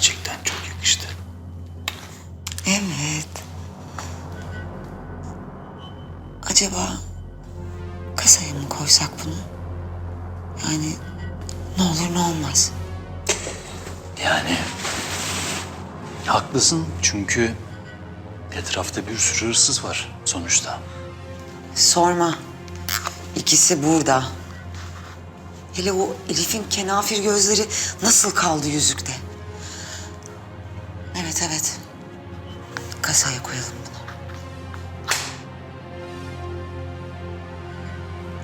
Gerçekten çok yakıştı. Evet. Acaba kasaya mı koysak bunu? Yani ne olur ne olmaz. Yani haklısın çünkü etrafta bir sürü hırsız var sonuçta. Sorma. İkisi burada. Hele o Elif'in kenafir gözleri nasıl kaldı yüzükte? Evet evet. Kasaya koyalım bunu.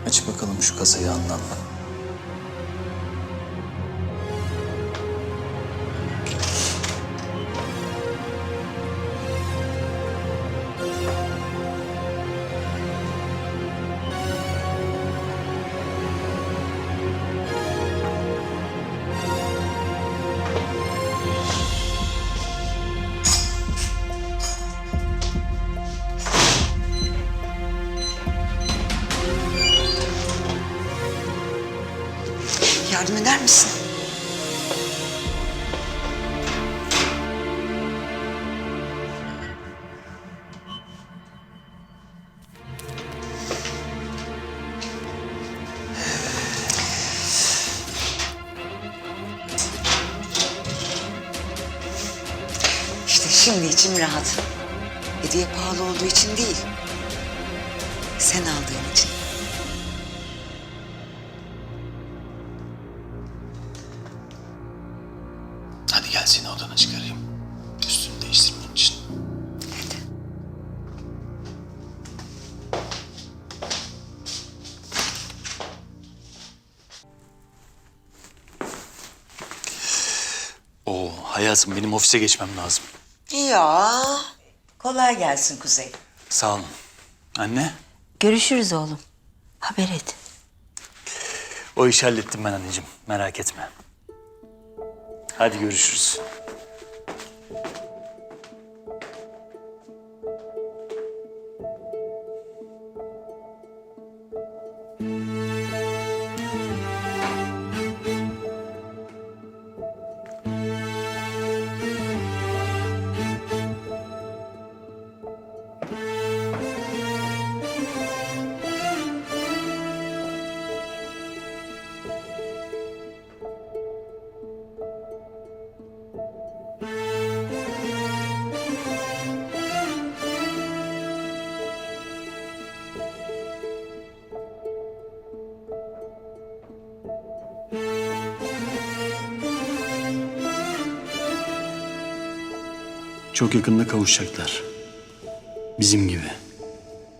Aç bakalım şu kasayı anlat. Yardım eder misin? İşte şimdi içim rahat. Hediye pahalı olduğu için değil. Sen aldığın için. Hadi gel seni odana çıkarayım. Üstünü değiştirmen için. Oo hayatım benim ofise geçmem lazım. Ya. Kolay gelsin Kuzey. Sağ olun. Anne Görüşürüz oğlum. Haber et. o işi hallettim ben anneciğim. Merak etme. Hadi görüşürüz. Çok yakında kavuşacaklar. Bizim gibi.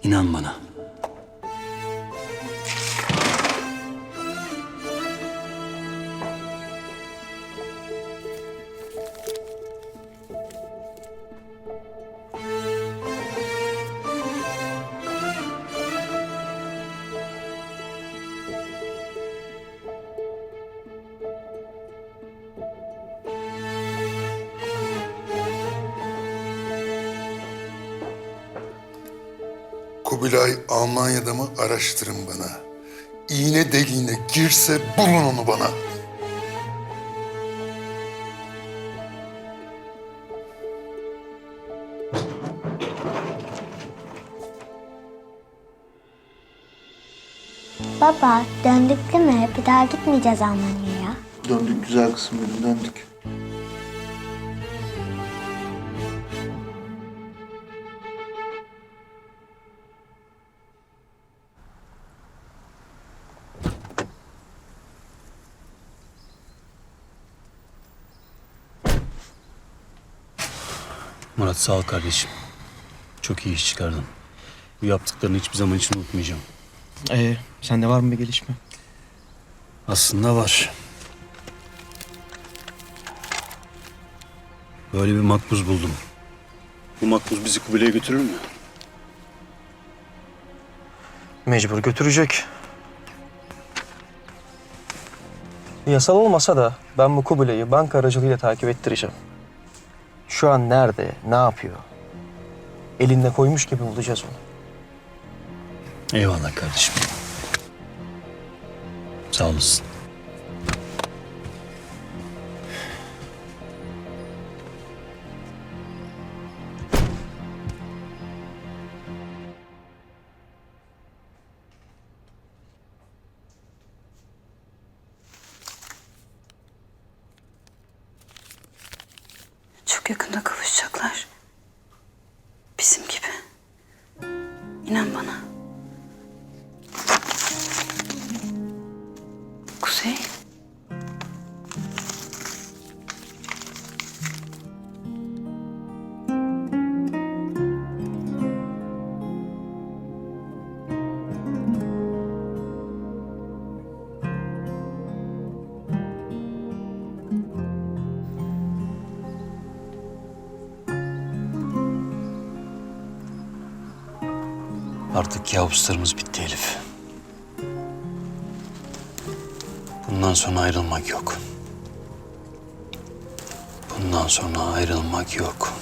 İnan bana. Kubilay Almanya'da mı araştırın bana. İğne deliğine girse bulun onu bana. Baba döndük değil mi? Bir daha gitmeyeceğiz Almanya'ya. Döndük güzel kızım benim döndük. Murat sağ ol kardeşim. Çok iyi iş çıkardın. Bu yaptıklarını hiçbir zaman için unutmayacağım. Ee, sende var mı bir gelişme? Aslında var. Böyle bir makbuz buldum. Bu makbuz bizi Kubilay'a götürür mü? Mecbur götürecek. Yasal olmasa da ben bu Kubilay'ı banka aracılığıyla takip ettireceğim. Şu an nerede, ne yapıyor? Elinde koymuş gibi bulacağız onu. Eyvallah kardeşim. Sağ olasın. Yakında kavuşacaklar. Bizim gibi. İnan bana. Kuzey. Artık kabuslarımız bitti Elif. Bundan sonra ayrılmak yok. Bundan sonra ayrılmak yok.